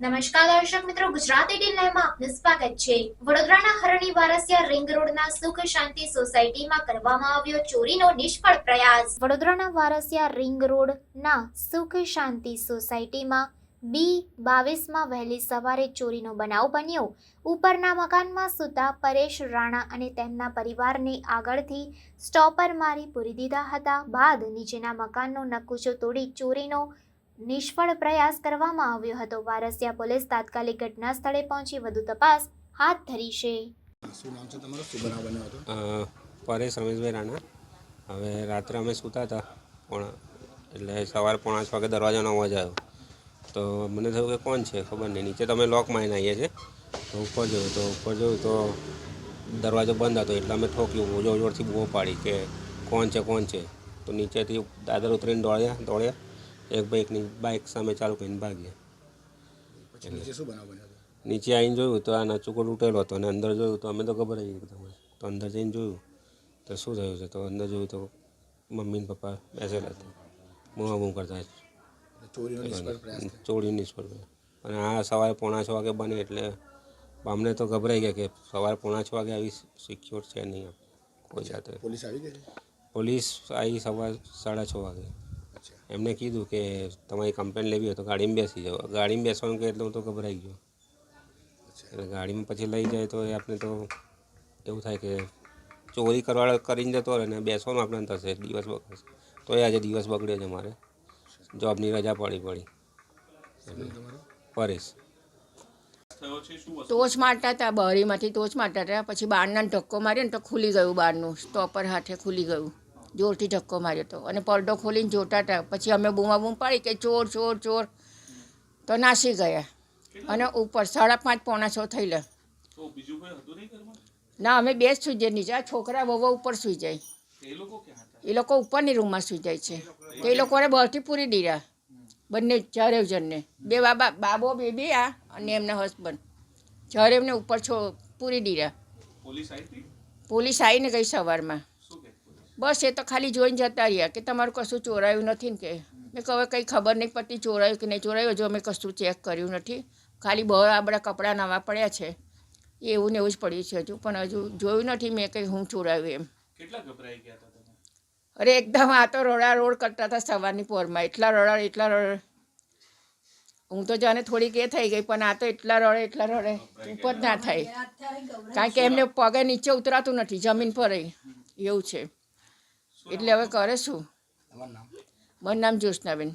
નમસ્કાર દર્શક મિત્રો, ગુજરાતી ડી લાઈવમાં આપનું સ્વાગત છે. વડોદરાના હરણી વારસિયા રિંગ રોડના સુખ શાંતિ સોસાયટીમાં કરવામાં આવ્યો ચોરીનો નિષ્ફળ પ્રયાસ. વડોદરાના વારસિયા રિંગ રોડના સુખ શાંતિ સોસાયટીમાં બી બાવીસમાં વહેલી સવારે ચોરીનો બનાવ બન્યો. ઉપરના મકાનમાં સૂતા પરેશ રાણા અને તેમના પરિવારને આગળથી સ્ટોપર મારી પૂરી દીધા હતા. બાદ નીચેના મકાનનો નકુચો તોડી ચોરીનો નિષ્ફળ પ્રયાસ કરવામાં આવ્યો હતો. વારસિયા પોલીસ તાત્કાલિક ઘટના સ્થળે પહોંચી વધુ તપાસ હાથ ધરી છે. શું નામ છે તમારું? શું બનાવ બન્યો હતો? પરેશ રમેશભાઈ રાણા. હવે રાત્રે અમે સૂતા હતા. પણ એટલે સવારે પોણા છ વાગે દરવાજાનો અવાજ આવ્યો. તો મને થયું કે કોણ છે? ખબર નહીં. નીચે તમે લોક મારીને આવીએ છીએ. તો ઉપર જોયું તો ઉપર જોયું તો દરવાજો બંધ હતો. એટલે અમે ઠોક્યું જોર જોરથી બૂમો પાડી કે કોણ છે કોણ છે? તો નીચેથી દાદર ઉતરીને દોડ્યા દોડ્યા. એક બાઇકની બાઇક સામે ચાલુ કરીને ભાગ્યા. પછી નીચે શું બનાવ બન્યો નીચે આવીને જોયું તો આના નચુકો ઉઠેલો હતો અને અંદર જોયું તો અમે તો ગભરાઈ આવી જ. તો અંદર જઈને જોયું તો શું થયું છે? તો અંદર જોયું તો મમ્મી ને પપ્પા બેસેલા હતા. બૂમા બૂમ કરતા એટલે નિષ્ફળ અને આ સવારે પોણા છ વાગે બને એટલે અમને તો ગભરાઈ ગયા કે સવારે પોણા છ વાગે આવી સિક્યોર છે નહીં કોઈ જાતે પોલીસ આવી ગઈ? પોલીસ આવી સવાર સાડા છ વાગે. એમને કીધું કે તમારી કમ્પ્લેન લેવી હોય તો ગાડીમાં બેસી જાઓ. ગાડીમાં બેસવાનું કે એટલે હું તો ગભરાઈ ગયો. એટલે ગાડીમાં પછી લઈ જાય તો એ આપણે તો એવું થાય કે ચોરી કરવા કરીને જતો રહે ને બેસવાનું આપણે થશે દિવસ બગડશે તો એ આજે દિવસ બગડ્યો છે મારે જોબની રજા પડી પડી. પરેશ. ટોચ મારતા હતા બહારીમાંથી ટોચ મારતા હતા. પછી બહારના ઢક્કો માર્યો ને તો ખુલી ગયું બહારનું સ્ટોપર હાથે ખુલી ગયું. જોરથી ધક્કો માર્યો તો. અને પડદો ખોલીને જોતા હતા. પછી અમે બૂમા બૂમ પાડી કે ચોર ચોર ચોર. તો નાસી ગયા. અને ઉપર સાડા પાંચ પોણા છ લે ના અમે બે જ સૂઈ જાય નીચે છોકરા વહુ ઉપર સુઈ જાય. એ લોકો ઉપરની રૂમમાં સુઈ જાય છે. તો એ લોકોને બહારથી પૂરી દીધા. બંને ચારે જણને. બે બાબા બાબો બેબી આ અને એમના હસબન્ડ જરેવને ઉપર છો પૂરી દીધા. પોલીસ આવીને ગઈ સવારમાં. બસ એ તો ખાલી જોઈને જતા રહ્યા કે તમારું કશું ચોરાયું નથી ને કે. મેં કહું કંઈ ખબર નહીં પડતી ચોરાયું કે નહીં ચોરાયું? હજુ અમે કશું ચેક કર્યું નથી. ખાલી બહુ આ બધા કપડાં નવા પડ્યા છે. એવું ને એવું જ પડ્યું છે હજુ. પણ હજુ જોયું નથી મેં કંઈ હું ચોરાયું એમ. અરે એકદમ આ તો રોડા રોડ કરતા હતા સવારની પોરમાં. એટલા રોડા એટલા રડ. હું તો જાણે થોડીક એ થઈ ગઈ પણ આ તો એટલા રડે એટલા રડે. ઉપર જ ના થાય. કારણ કે એમને પગે નીચે ઉતરાતું નથી જમીન પર. એવું છે. એટલે હવે કરે શું? મારું નામ જ્યોત્સનાબેન.